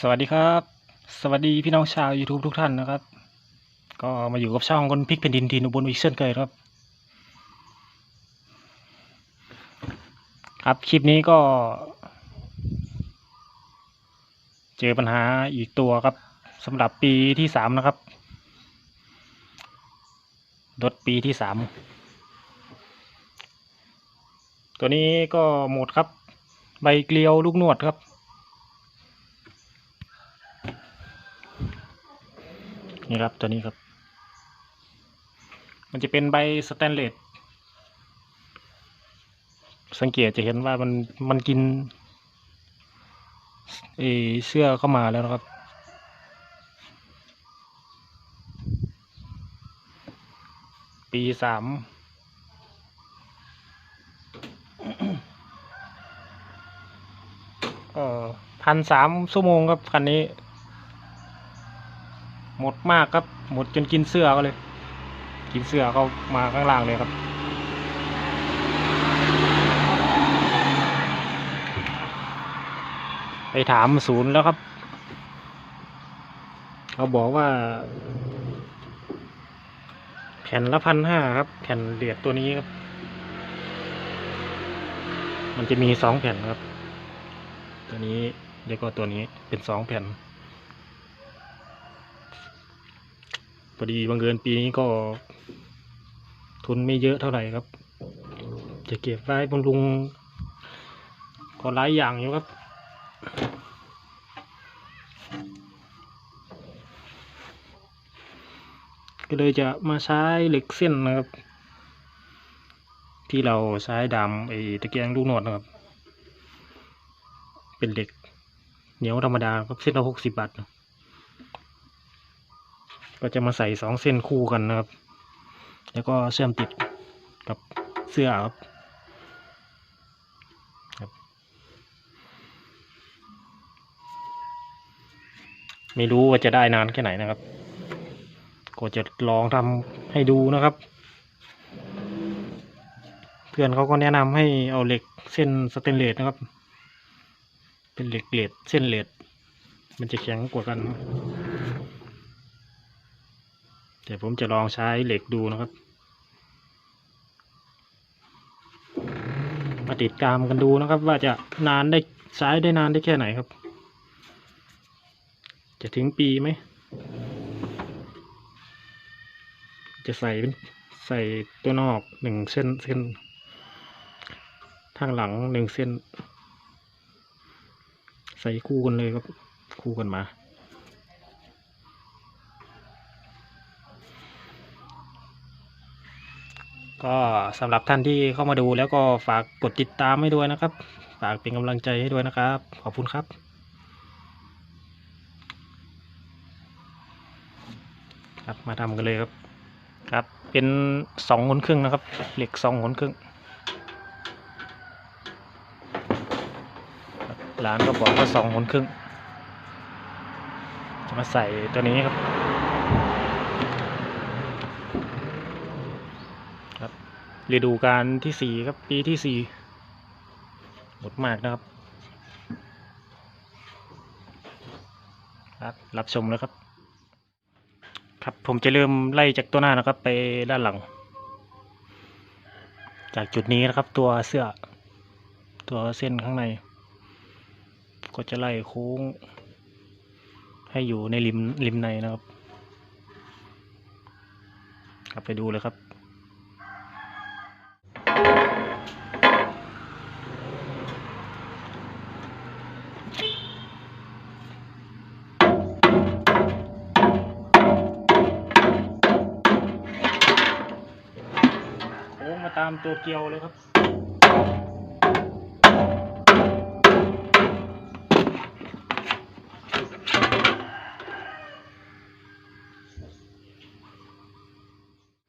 สวัสดีครับ สวัสดีพี่น้องชาว YouTube ทุกท่านนะครับ ก็มาอยู่กับช่องคนพิกแผ่นดินทีนุบลอีกเช่นเคยครับ ครับคลิปนี้ก็ เจอปัญหาอีกตัวครับสำหรับปีที่สามนะครับรถปีที่สามตัวนี้ก็หมดครับ ใบเกลียวลูกนวดครับ นี่ครับตัวนี้ครับ มันจะเป็นใบสแตนเลสสังเกตจะเห็นว่ามันมันกินเอเสื้อเข้ามาแล้วนะครับ ปีสามพันสามชั่วโมงครับคันนี้ หมดมากครับ หมดจนกินเสื้อก็เลย กินเสื้อเขามาข้างล่างเลยครับ ไปถามศูนย์แล้วครับ เขาบอกว่า แผ่นละพันห้าครับ แผ่นเหรียญตัวนี้ครับ มันจะมีสองแผ่นครับ ตัวนี้เดียวก็ตัวนี้เป็นสองแผ่น พอดีบังเอิญปีนี้ก็ทุนไม่เยอะเท่าไหร่ครับ จะเก็บไว้บำรุงก็หลายอย่างอยู่ครับ ก็เลยจะมาใช้เหล็กเส้นนะครับ ที่เราใช้ดามไอ้ตะเกียงลูกหนวดนะครับ เป็นเหล็กเหนียวธรรมดาครับเส้นละหกสิบบาทนะ ก็จะมาใส่สองเส้นคู่กันนะครับ แล้วก็เชื่อมติดกับเสื้อครับไม่รู้ว่าจะได้นานแค่ไหนนะครับ ก็จะลองทำให้ดูนะครับ เพื่อนเขาก็แนะนำให้เอาเหล็กเส้นสเตนเลสนะครับ เป็นเหล็กเลดเส้นเลดมันจะแข็งกว่ากันครับ เดี๋ยวผมจะลองใช้เหล็กดูนะครับ มาติดตามกันดูนะครับ ว่าจะนานได้ใช้ได้นานได้แค่ไหนครับ จะถึงปีไหม จะใส่เป็นใส่ตัวนอกหนึ่งเส้นเส้น ทางหลังหนึ่งเส้น ใส่คู่กันเลยครับ คู่กันมา ก็สำหรับท่านที่เข้ามาดูแล้วก็ฝากกดติดตามให้ด้วยนะครับ ฝากเป็นกำลังใจให้ด้วยนะครับ ขอบคุณครับครับมาทำกันเลยครับครับ เป็นสองคนครึ่งนะครับ เหล็กสองคนครึ่งครับร้านก็บอกว่าสองคนครึ่ง จะมาใส่ตัวนี้ครับ ฤดูกาลที่สี่ครับ ปีที่สี่หมดมากนะครับครับรับชมแล้วครับ ครับผมจะเริ่มไล่จากตัวหน้านะครับ ไปด้านหลัง จากจุดนี้นะครับ ตัวเสื้อ ตัวเส้นข้างใน ก็จะไล่โค้ง ให้อยู่ในริมริมในนะครับ ครับไปดูเลยครับ ตัวเกลียวเลยครับ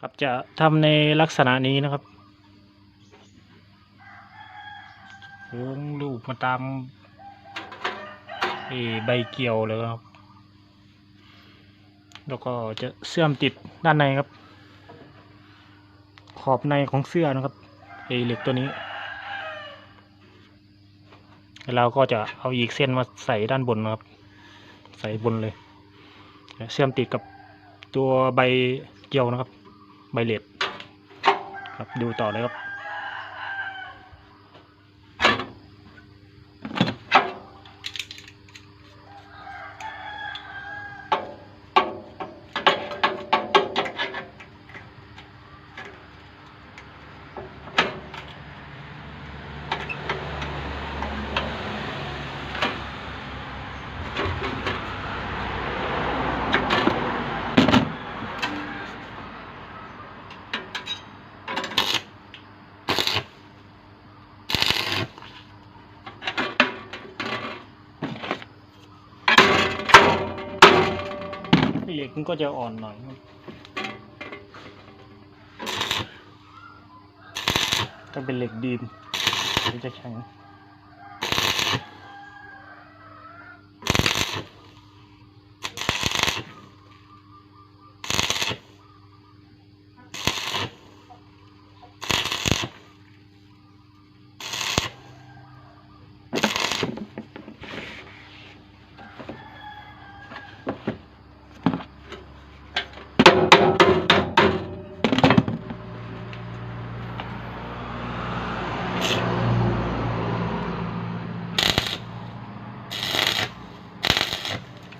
ครับจะทำในลักษณะนี้นะครับโค้งลูกมาตามเอ่อใบเกียวเลยครับ แล้วก็จะเชื่อมติดด้านในครับ อบในของเสื้อนะครับไอเหล็กตัวนี้แล้วเราก็จะเอาอีกเส้นมาใส่ด้านบนนะครับ ใส่บนเลย เชื่อมติดกับตัวใบเกี่ยวนะครับ ใบเหล็กครับดูต่อเลยครับ เหล็กมันก็จะอ่อนหน่อยถ้าเป็นเหล็กดีมมันจะแข็ง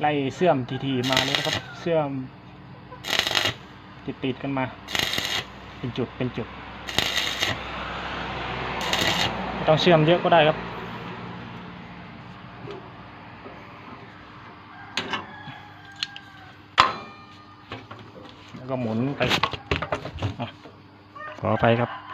ไล่เสื่อมทีๆมาเลยนะครับเสื่อมติดติดๆกันมา เป็นจุดเป็นจุดต้องเชื่อมเยอะก็ได้ครับ แล้วก็หมุนไปอะขอไปครับ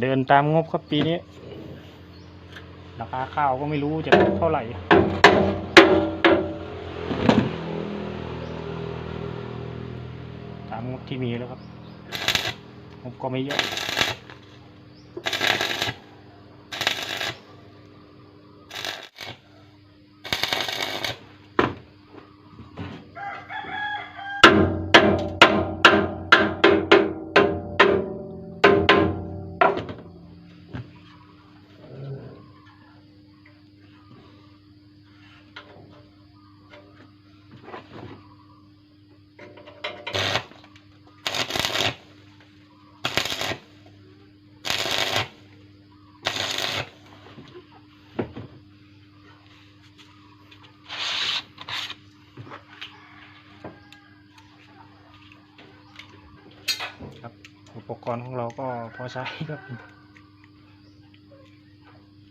เดินตามงบครับปีนี้ ราคาข้าวก็ไม่รู้จะเท่าไหร่ตามงบที่มีแล้วครับงบก็ไม่เยอะ กรณ์ของเราก็พอใช้ครับ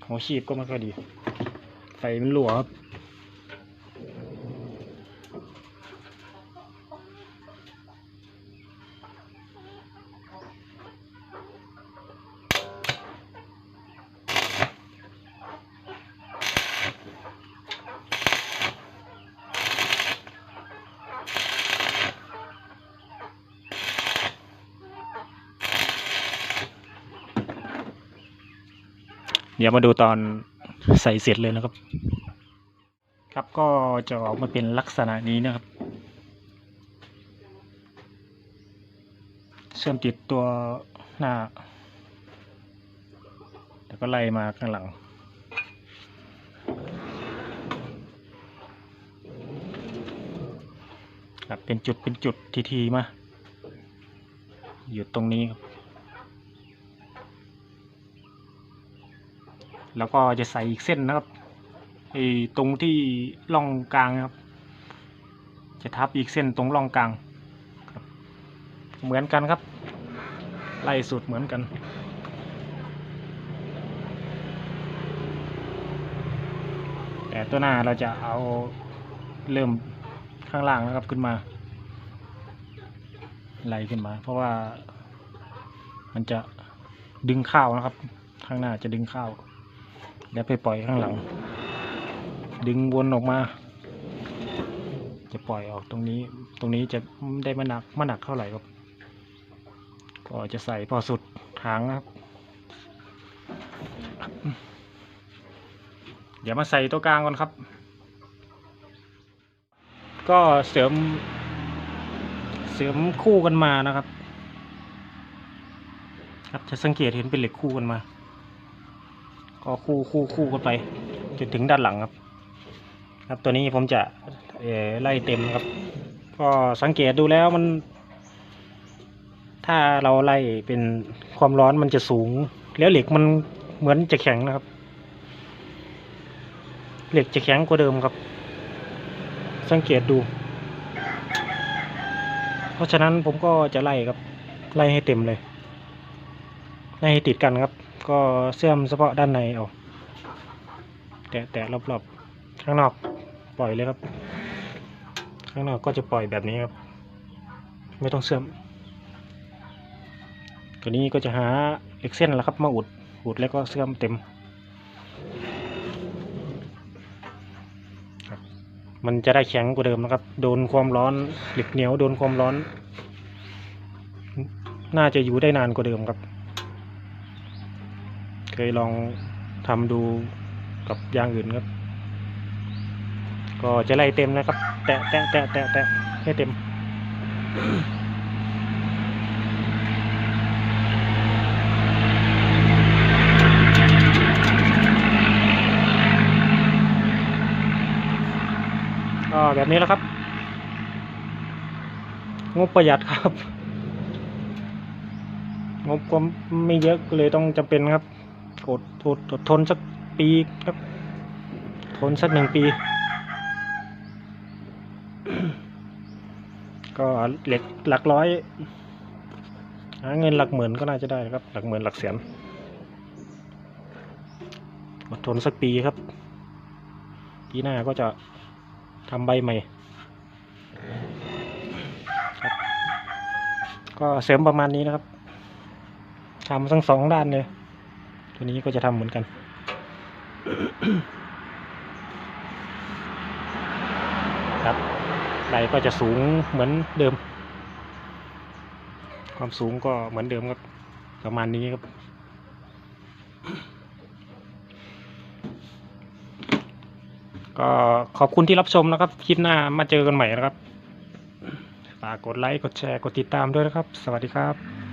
หัวชีพก็ไม่ค่อยดีไฟมันหลวครับ เดี๋ยวมาดูตอนใส่เสร็จเลยนะครับ ครับก็จะออกมาเป็นลักษณะนี้นะครับ เชื่อมติดตัวหน้า แล้วก็ไล่มาข้างหลังครับเป็นจุดเป็นจุดทีทีๆมา อยู่ตรงนี้ครับ แล้วก็จะใส่อีกเส้นนะครับไอ้ตรงที่ร่องกลางครับ จะทับอีกเส้นตรงร่องกลางครับเหมือนกันครับ ไล่สุดเหมือนกัน แต่ตัวหน้าเราจะเอาเริ่มข้างล่างนะครับขึ้นมา ไล่ขึ้นมา เพราะว่ามันจะดึงข้าวนะครับ ข้างหน้าจะดึงข้าว แล้วไปปล่อยข้างหลัง ดึงวนออกมา จะปล่อยออกตรงนี้ ตรงนี้จะไม่ได้มาหนักมาหนักเท่าไหร่ครับ ก็จะใส่พอสุดหางนะครับ เดี๋ยวมาใส่ตัวกลางก่อนครับ ก็เสริม เสริมคู่กันมานะครับ ครับจะสังเกตเห็นเป็นเหล็กคู่กันมา ก็คู่คู่คู่กันไปจนถึงด้านหลังครับ ครับตัวนี้ผมจะไล่เต็มครับ ก็สังเกตดูแล้วมัน ถ้าเราไล่เป็นความร้อนมันจะสูง แล้วเหล็กมันเหมือนจะแข็งนะครับ เหล็กจะแข็งกว่าเดิมครับ สังเกตดู เพราะฉะนั้นผมก็จะไล่ครับ ไล่ให้เต็มเลย ไล่ให้ติดกันครับ ก็เสื่อมเฉพาะด้านในออกแตะแตะรอบๆข้างนอกปล่อยเลยครับ ข้างนอกก็จะปล่อยแบบนี้ครับ ไม่ต้องเสื่อม ตัวนี้ก็จะหาเอ็กเส้นแล้วครับ มาอุดอุดแล้วก็เสื่อมเต็มมันจะได้แข็งกว่าเดิมนะครับ โดนความร้อนเหล็กเหนียวโดนความร้อน น่าจะอยู่ได้นานกว่าเดิมครับ เคยลองทำดูกับยางอื่นครับ ก็จะไล่เต็มนะครับ แตะแตะแตะแตะแตะให้เต็มก็แบบนี้แล้วครับ งบประหยัดครับ งบก็ไม่เยอะเลยต้องจำเป็นครับ อดอดอดทนสักปีครับ ทนสักหนึ่งปี ก็เหล็กหลักร้อยหาเงินหลักหมื่นก็น่าจะได้ครับ หลักหมื่นหลักแสนอดทนสักปีครับ ปีหน้าก็จะทำใบใหม่ก็เสริมประมาณนี้นะครับทำทั้งสองด้านเลย ตัวนี้ก็จะทำเหมือนกัน ครับไหลก็จะสูงเหมือนเดิม ความสูงก็เหมือนเดิมครับประมาณนี้ครับ ก็ขอบคุณที่รับชมนะครับ คลิปหน้ามาเจอกันใหม่นะครับ ฝากกดไลค์ กดแชร์ กดติดตามด้วยนะครับ สวัสดีครับ